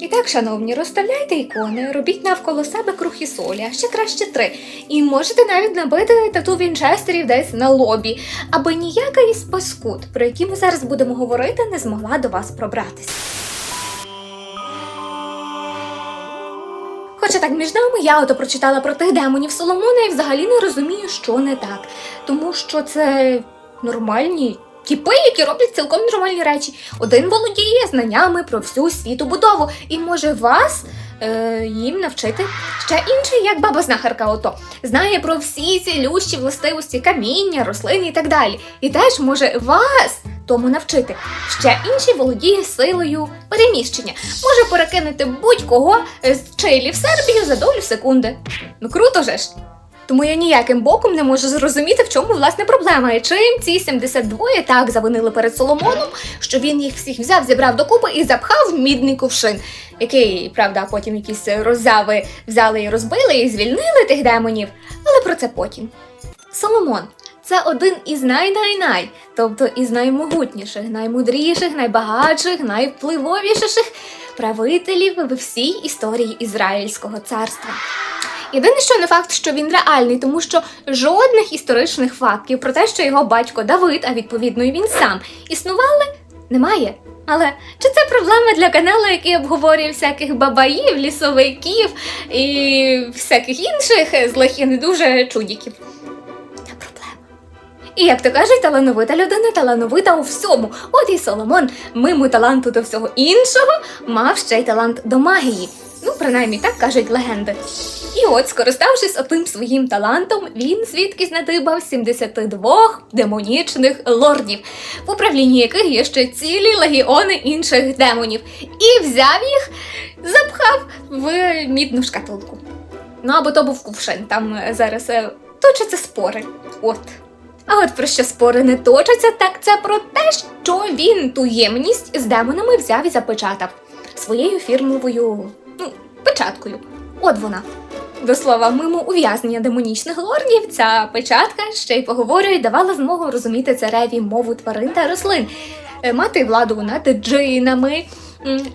І так, шановні, розставляйте ікони, робіть навколо себе круг і солі, а ще краще три. І можете навіть набити тату вінчестерів десь на лобі, аби ніяка із паскуд, про які ми зараз будемо говорити, не змогла до вас пробратися. Хоча так між нами я ото прочитала про тих демонів Соломона і взагалі не розумію, що не так. Тому що це нормальні тіпи, які роблять цілком нормальні речі. Один володіє знаннями про всю світобудову і може вас е, їм навчити. Ще інший, як баба знахарка, ото знає про всі ці лющі властивості каміння, рослин і так далі. І теж може вас тому навчити. Ще інший володіє силою переміщення. Може перекинути будь-кого з Чилі в Сербію за долю секунди. Ну круто же ж. Тому я ніяким боком не можу зрозуміти, в чому власне проблема. І чим ці 72 так завинили перед Соломоном, що він їх всіх взяв, зібрав докупи і запхав в мідний кувшин, який, правда, потім якісь роззяви взяли і розбили, і звільнили тих демонів. Але про це потім. Соломон це один із най-най-най, тобто із наймогутніших, наймудріших, найбагатших, найвпливовіших правителів в всій історії Ізраїльського царства. Єдине, що не факт, що він реальний, тому що жодних історичних фактів про те, що його батько Давид, а відповідно і він сам, існували, немає. Але чи це проблема для каналу, який обговорює всяких бабаїв, лісовиків і всяких інших злих і не дуже чудіків? Не проблема. І як то кажуть, талановита людина талановита у всьому. От і Соломон, мимо таланту до всього іншого, мав ще й талант до магії. Ну, принаймні так кажуть легенди. І от, скориставшись отим своїм талантом, він звідкись надибав 72 демонічних лордів, в управлінні яких є ще цілі легіони інших демонів, і взяв їх, запхав в мідну шкатулку. Ну або то був кувшин, там е, зараз е, точаться спори. От. А от про що спори не точаться, так це про те, що він ту ємність з демонами взяв і запечатав своєю фірмовою ну, печаткою. От вона. До слова, мимо ув'язнення демонічних лордів, ця печатка ще й поговорює, давала змогу розуміти цареві мову тварин та рослин, е, мати владу над джинами.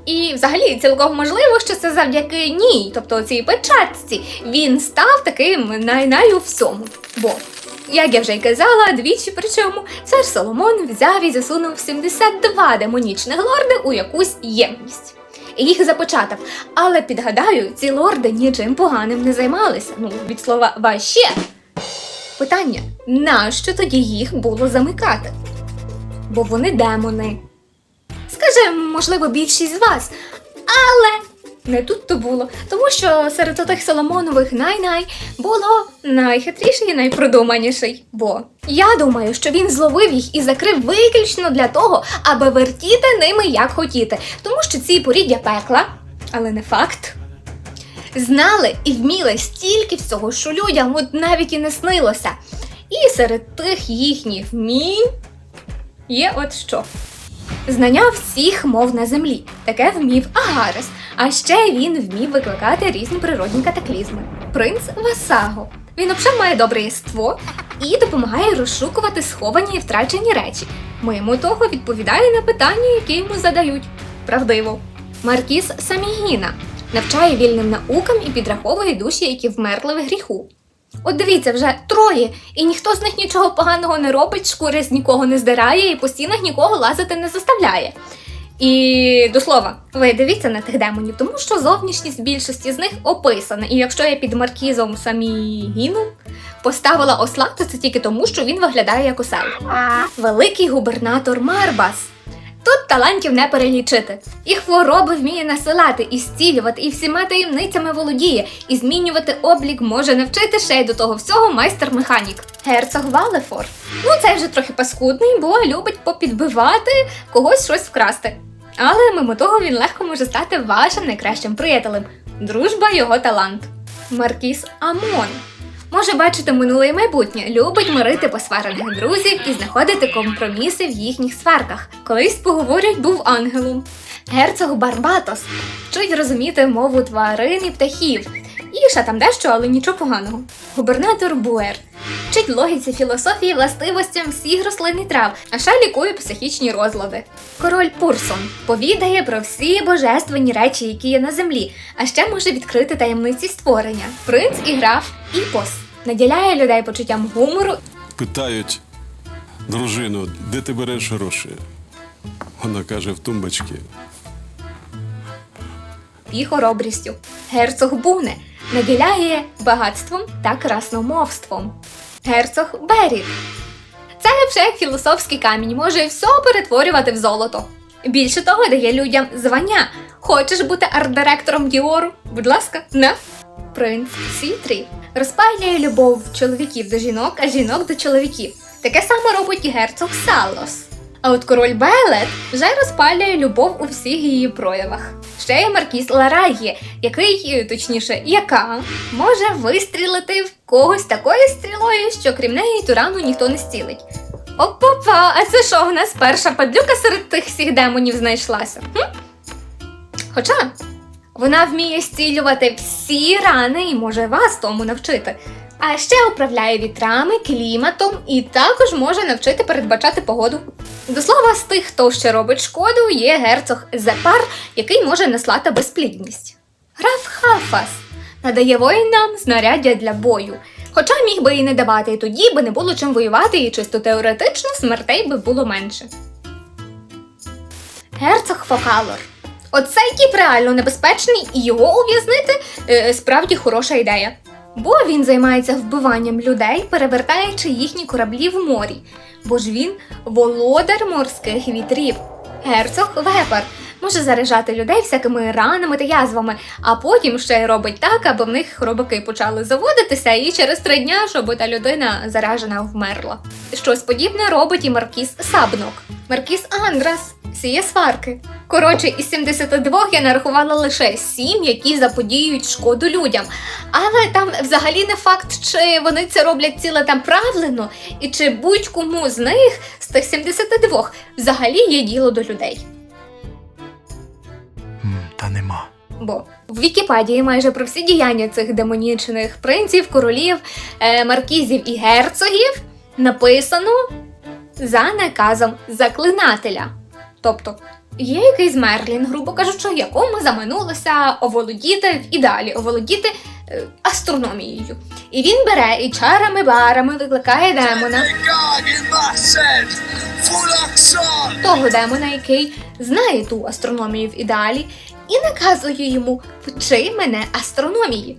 І взагалі цілком можливо, що це завдяки ній, тобто цій печатці, він став таким най-най у всьому. Бо, як я вже й казала, двічі причому цар Соломон взяв і засунув 72 демонічних лорди у якусь ємність. Їх започатав. Але підгадаю, ці лорди нічим поганим не займалися. Ну, від слова ваще. Питання: нащо тоді їх було замикати? Бо вони демони. Скаже, можливо, більшість з вас. Але не тут то було, тому що серед отих Соломонових най-най було найхитріший і найпродуманіший. Бо я думаю, що він зловив їх і закрив виключно для того, аби вертіти ними як хотіти, тому що ці поріддя пекла, але не факт. Знали і вміли стільки всього, що людям от навіть і не снилося. І серед тих їхніх вмінь є от що. Знання всіх мов на землі. Таке вмів Агарес. А ще він вмів викликати різні природні катаклізми. Принц Васаго. Він взагалі має добре єство і допомагає розшукувати сховані і втрачені речі. Мимо того відповідає на питання, які йому задають. Правдиво. Маркіс Самігіна навчає вільним наукам і підраховує душі, які вмерли в гріху. От дивіться, вже троє, і ніхто з них нічого поганого не робить, шкури з нікого не здирає і по стінах нікого лазити не заставляє. І до слова, ви дивіться на тих демонів, тому що зовнішність більшості з них описана. І якщо я під маркізом Самігіном поставила осла, то це тільки тому, що він виглядає як осел. Великий губернатор Марбас. Тут талантів не перелічити. І хвороби вміє насилати, і зцілювати, і всіма таємницями володіє, і змінювати облік може навчити ще й до того всього майстер-механік. Герцог Валефор. Ну, цей вже трохи паскудний, бо любить попідбивати когось щось вкрасти. Але мимо того він легко може стати вашим найкращим приятелем. Дружба його талант. Маркіс Амон. Може бачити минуле і майбутнє, любить мирити посварених друзів і знаходити компроміси в їхніх сварках. Колись поговорять, був ангелом. Герцог Барбатос вчить розуміти мову тварин і птахів. І ще там дещо, але нічого поганого. Губернатор Буер Вчить логіці, філософії, властивостям всіх рослин і трав, а ще лікує психічні розлади. Король Пурсон повідає про всі божественні речі, які є на землі, а ще може відкрити таємниці створення. Принц і граф Іпос наділяє людей почуттям гумору Питають дружину, де ти береш гроші? Вона каже, в тумбочці. і хоробрістю. Герцог Буне наділяє багатством та красномовством. Герцог Беріт. Це вже як філософський камінь, може все перетворювати в золото. Більше того, дає людям звання. Хочеш бути арт-директором Діору? Будь ласка, на. Принц Сітрі розпалює любов чоловіків до жінок, а жінок до чоловіків. Таке саме робить і герцог Салос. А от король Белет вже розпалює любов у всіх її проявах. Ще є маркіз Ларайє, який, е, точніше, яка може вистрілити в когось такою стрілою, що крім неї ту рану ніхто не стілить. Опа, а це що в нас перша падлюка серед тих всіх демонів знайшлася? Хм? Хоча вона вміє зцілювати всі рани і може вас тому навчити. А ще управляє вітрами, кліматом і також може навчити передбачати погоду. До слова, з тих, хто ще робить шкоду, є герцог Зепар, який може наслати безплідність. Граф Хафас надає воїнам знаряддя для бою. Хоча міг би і не давати, і тоді би не було чим воювати, і чисто теоретично смертей би було менше. Герцог Фокалор. Оцей тіп реально небезпечний, і його ув'язнити е, справді хороша ідея. Бо він займається вбиванням людей, перевертаючи їхні кораблі в морі. Бо ж він володар морських вітрів. Герцог Вепер може заряджати людей всякими ранами та язвами, а потім ще й робить так, аби в них хробаки почали заводитися, і через три дня, щоб та людина заражена вмерла. Щось подібне робить і Маркіс Сабнок. Маркіс Андрас сіє сварки. Коротше, із 72 я нарахувала лише 7, які заподіюють шкоду людям. Але там взагалі не факт, чи вони це роблять ціле там правильно, і чи будь-кому з них з тих 72 взагалі є діло до людей. Та нема. Бо в Вікіпедії майже про всі діяння цих демонічних принців, королів, е, маркізів і герцогів написано за наказом заклинателя. Тобто є якийсь Мерлін, грубо кажучи, якому заминулося оволодіти в ідеалі, оволодіти е, астрономією. І він бере і чарами барами викликає демона. Того демона, який знає ту астрономію в ідеалі, і наказує йому вчи мене астрономії.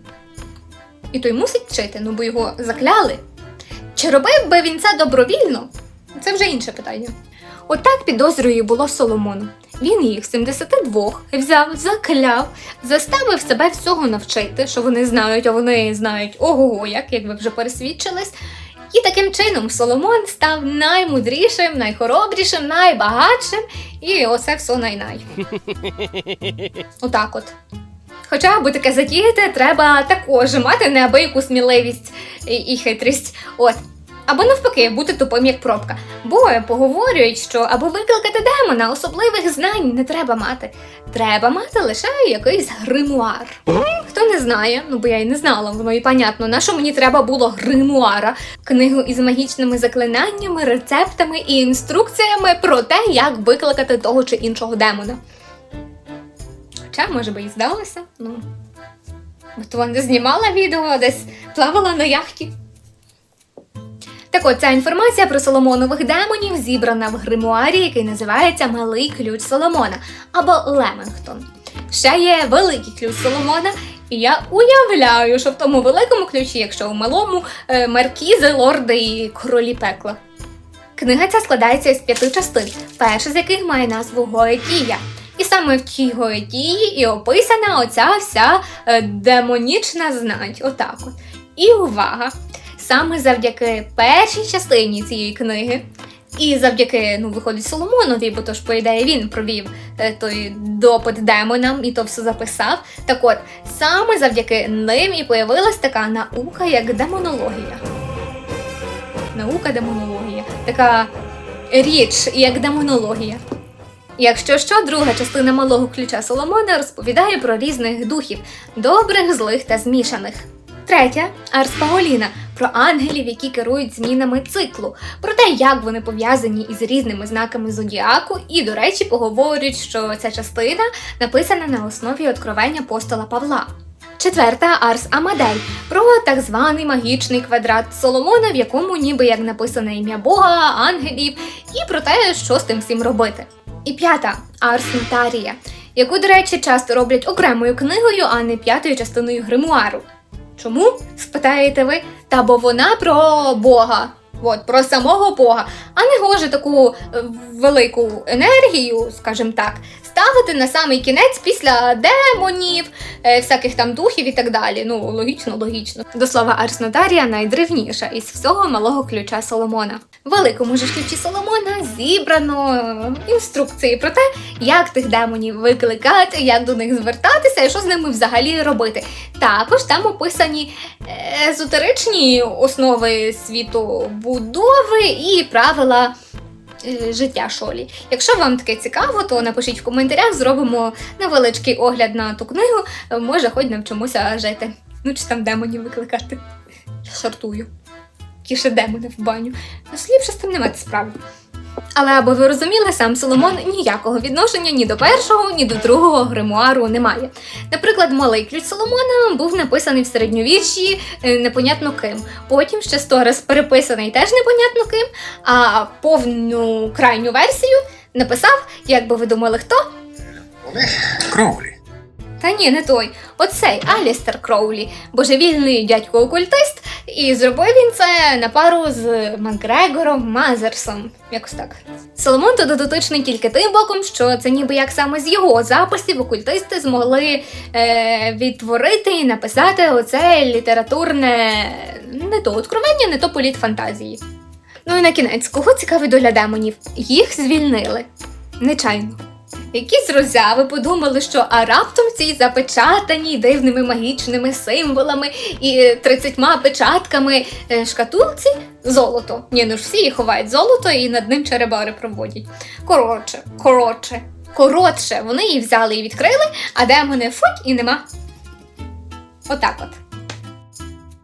І той мусить вчити, ну бо його закляли. Чи робив би він це добровільно? Це вже інше питання. Отак підозрюю було Соломону. Він їх 72 взяв, закляв, заставив себе всього навчити, що вони знають, а вони знають ого, як, як ви вже пересвідчились. І таким чином Соломон став наймудрішим, найхоробрішим, найбагатшим, і оце все най-най. Отак от. Хоча, аби таке затіяти, треба також мати неабияку сміливість і, і хитрість. От. Або навпаки, бути тупим як пробка. Бо поговорюють, що аби викликати демона, особливих знань не треба мати. Треба мати лише якийсь гримуар. Хто не знає, ну бо я й не знала, воно і понятно, на що мені треба було гримуара, книгу із магічними заклинаннями, рецептами і інструкціями про те, як викликати того чи іншого демона. Хоча, може би, і здалося, ну. Бо то вона знімала відео, десь плавала на яхті. От ця інформація про Соломонових демонів зібрана в гримуарі, який називається Малий ключ Соломона або Лемингтон. Ще є великий ключ Соломона, і я уявляю, що в тому великому ключі, якщо в малому е, маркізи, лорди і королі пекла. Книга ця складається з п'яти частин, перша з яких має назву Гоетія. І саме в тій Гоетії і описана оця вся е, демонічна знать. Отак от. І увага! Саме завдяки першій частині цієї книги, і завдяки, ну, виходить, Соломонові, бо то ж, по ідеї, він провів е, той допит демонам і то все записав. Так от, саме завдяки ним і появилась така наука, як демонологія. Наука демонологія. Така річ, як демонологія. Якщо що, друга частина малого ключа Соломона розповідає про різних духів добрих, злих та змішаних. Третя Арс Паголіна про ангелів, які керують змінами циклу, про те, як вони пов'язані із різними знаками зодіаку, і, до речі, поговорюють, що ця частина написана на основі откровення апостола Павла. Четверта Арс Амадель про так званий магічний квадрат Соломона, в якому ніби як написане ім'я Бога, ангелів, і про те, що з тим всім робити. І п'ята Арс Нотарія, яку, до речі, часто роблять окремою книгою, а не п'ятою частиною гримуару. Чому? спитаєте ви? Та бо вона про Бога. От, про самого Бога, а не гоже таку е, велику енергію, скажімо так, ставити на самий кінець після демонів, е, всяких там духів і так далі. Ну, логічно, логічно. До слова, Арс Нотарія найдревніша із всього малого ключа Соломона. В великому ж ключі Соломона зібрано інструкції про те, як тих демонів викликати, як до них звертатися і що з ними взагалі робити. Також там описані е, езотеричні основи світу будови і правила е, життя Шолі. Якщо вам таке цікаво, то напишіть в коментарях, зробимо невеличкий огляд на ту книгу. Може, хоч навчимося жити. Ну чи там демонів викликати. Я жартую. Ті ще демони в баню. Сліпше з тим не мати справи. Але аби ви розуміли, сам Соломон ніякого відношення ні до першого, ні до другого гримуару не має. Наприклад, малий ключ Соломона був написаний в середньовірші е, непонятно ким. Потім ще сто раз переписаний теж непонятно ким, а повну крайню версію написав, як би ви думали, хто? Кроулі. Та ні, не той. Оцей Алістер Кроулі, божевільний дядько окультист, і зробив він це на пару з Макгрегором Мазерсом. Якось так. Соломон туди дотичний тільки тим боком, що це ніби як саме з його записів окультисти змогли е, відтворити і написати оце літературне не то откровення, не то політ фантазії. Ну і на кінець, кого цікавить доля демонів? Їх звільнили. Нечайно. Якісь роззяви подумали, що а раптом цій запечатаній дивними магічними символами і 30 печатками е, шкатулці золото. Ні, ну ж всі їх ховають золото і над ним черебари проводять. Коротше, коротше, коротше, вони її взяли і відкрили, а демони футь і нема. Отак от.